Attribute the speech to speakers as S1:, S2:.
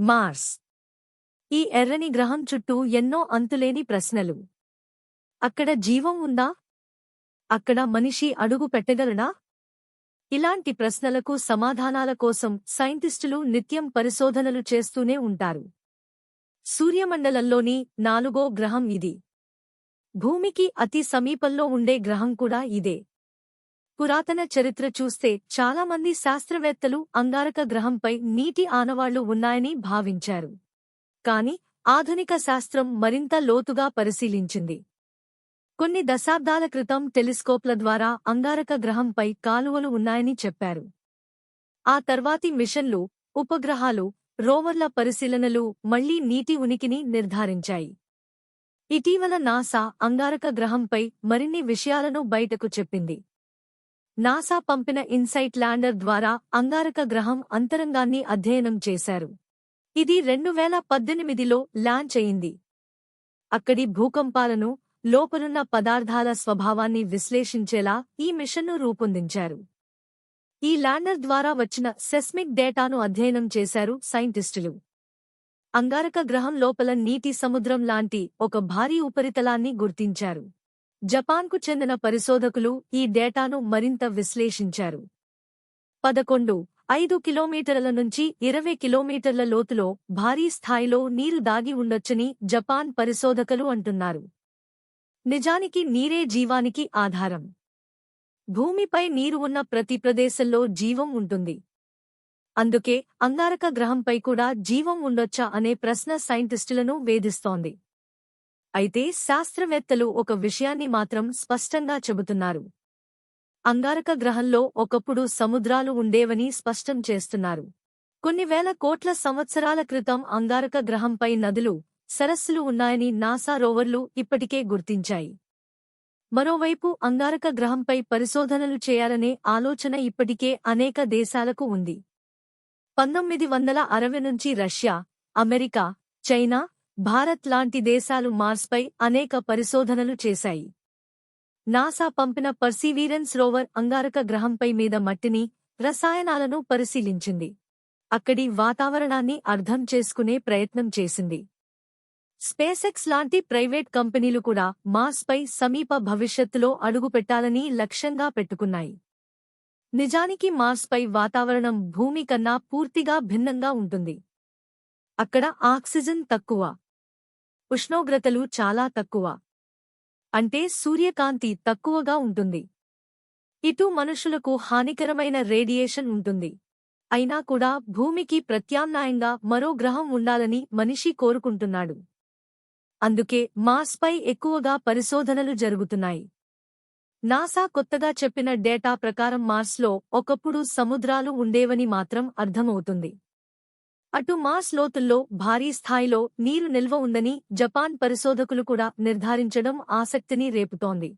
S1: Mars ఈ ఎర్రని గ్రహం చుట్టూ ఎన్నో అంతులేని ప్రశ్నలు. అక్కడ జీవం ఉందా? అక్కడ మనిషి అడుగు పెట్టగలడా? ఇలాంటి ప్రశ్నలకు సమాధానాల కోసం సైంటిస్టులు నిత్యం పరిశోధనలు చేస్తూనే ఉంటారు. సూర్యమండలంలోని నాలుగో గ్రహం ఇది. భూమికి అతి సమీపంలో ఉండే గ్రహం కూడా ఇదే. పురాతన చరిత్ర చూస్తే చాలామంది శాస్త్రవేత్తలు అంగారక గ్రహంపై నీటి ఆనవాళ్ళు ఉన్నాయని భావించారు. కాని ఆధునిక శాస్త్రం మరింత లోతుగా పరిశీలించింది. కొన్ని దశాబ్దాల క్రితం టెలిస్కోప్ల ద్వారా అంగారక గ్రహంపై కాలువలు ఉన్నాయని చెప్పారు. ఆ తర్వాతి మిషన్లు ఉపగ్రహాలు రోవర్ల పరిశీలనలు మళ్ళీ నీటి ఉనికిని నిర్ధారించాయి. ఇటీవల నాసా అంగారక గ్రహంపై మరిన్ని విషయాలను బయటకు చెప్పింది. నాసా పంపిన ఇన్సైట్ ల్యాండర్ ద్వారా అంగారక గ్రహం అంతరంగాన్ని అధ్యయనం చేశారు. ఇది రెండు వేల పద్దెనిమిదిలో లాంచ్ అయింది. అక్కడి భూకంపాలను లోపలున్న పదార్థాల స్వభావాన్ని విశ్లేషించేలా ఈ మిషన్ను రూపొందించారు. ఈ ల్యాండర్ ద్వారా వచ్చిన సెస్మిక్ డేటాను అధ్యయనం చేశారు సైంటిస్టులు. అంగారక గ్రహం లోపల నీటి సముద్రం లాంటి ఒక భారీ ఉపరితలాన్ని గుర్తించారు. జపాన్కు చెందిన పరిశోధకులు ఈ డేటాను మరింత విశ్లేషించారు. పదకొండు ఐదు కిలోమీటర్ల నుంచి ఇరవై కిలోమీటర్ల లోతులో భారీ స్థాయిలో నీరు దాగి ఉండొచ్చని జపాన్ పరిశోధకులు అంటున్నారు. నిజానికి నీరే జీవానికి ఆధారం. భూమిపై నీరు ఉన్న ప్రతి ప్రదేశంలో జీవం ఉంటుంది. అందుకే అంగారక గ్రహంపై కూడా జీవం ఉండొచ్చా అనే ప్రశ్న సైంటిస్టులను వేధిస్తోంది. అయితే శాస్త్రవేత్తలు ఒక విషయాన్ని మాత్రం స్పష్టంగా చెబుతున్నారు. అంగారక గ్రహంలో ఒకప్పుడు సముద్రాలు ఉండేవని స్పష్టం చేస్తున్నారు. కొన్ని వేల కోట్ల సంవత్సరాల క్రితం అంగారక గ్రహంపై నదులు సరస్సులు ఉన్నాయని నాసా రోవర్లు ఇప్పటికే గుర్తించాయి. మరోవైపు అంగారక గ్రహంపై పరిశోధనలు చేయాలనే ఆలోచన ఇప్పటికే అనేక దేశాలకు ఉంది. పంతొమ్మిది వందల అరవై నుంచి రష్యా అమెరికా చైనా భారత్ లాంటి దేశాలు మార్స్పై అనేక పరిశోధనలు చేశాయి. నాసా పంపిన పర్సీవీరెన్స్ రోవర్ అంగారక గ్రహంపై మీద మట్టిని రసాయనాలను పరిశీలించింది. అక్కడి వాతావరణాన్ని అర్థం చేసుకునే ప్రయత్నం చేసింది. స్పేసెక్స్ లాంటి ప్రైవేట్ కంపెనీలు కూడా మార్స్పై సమీప భవిష్యత్తులో అడుగుపెట్టాలని లక్ష్యంగా పెట్టుకున్నాయి. నిజానికి మార్స్పై వాతావరణం భూమి కన్నా పూర్తిగా భిన్నంగా ఉంటుంది. అక్కడ ఆక్సిజన్ తక్కువ. ఉష్ణోగ్రతలు చాలా తక్కువ. అంటే సూర్యకాంతి తక్కువగా ఉంటుంది. ఇటు మనుషులకు హానికరమైన రేడియేషన్ ఉంటుంది. అయినా కూడా భూమికి ప్రత్యామ్నాయంగా మరో గ్రహం ఉండాలని మనిషి కోరుకుంటున్నాడు. అందుకే మాస్పై ఎక్కువగా పరిశోధనలు జరుగుతున్నాయి. నాసా కొత్తగా చెప్పిన డేటా ప్రకారం మార్స్లో ఒకప్పుడు సముద్రాలు ఉండేవని మాత్రం అర్థమవుతుంది. అటు మాస్ లోతుల్లో భారీ స్థాయిలో నీరు నిల్వ ఉందని జపాన్ పరిశోధకులు కూడా నిర్ధారించడం ఆసక్తిని రేపుతోంది.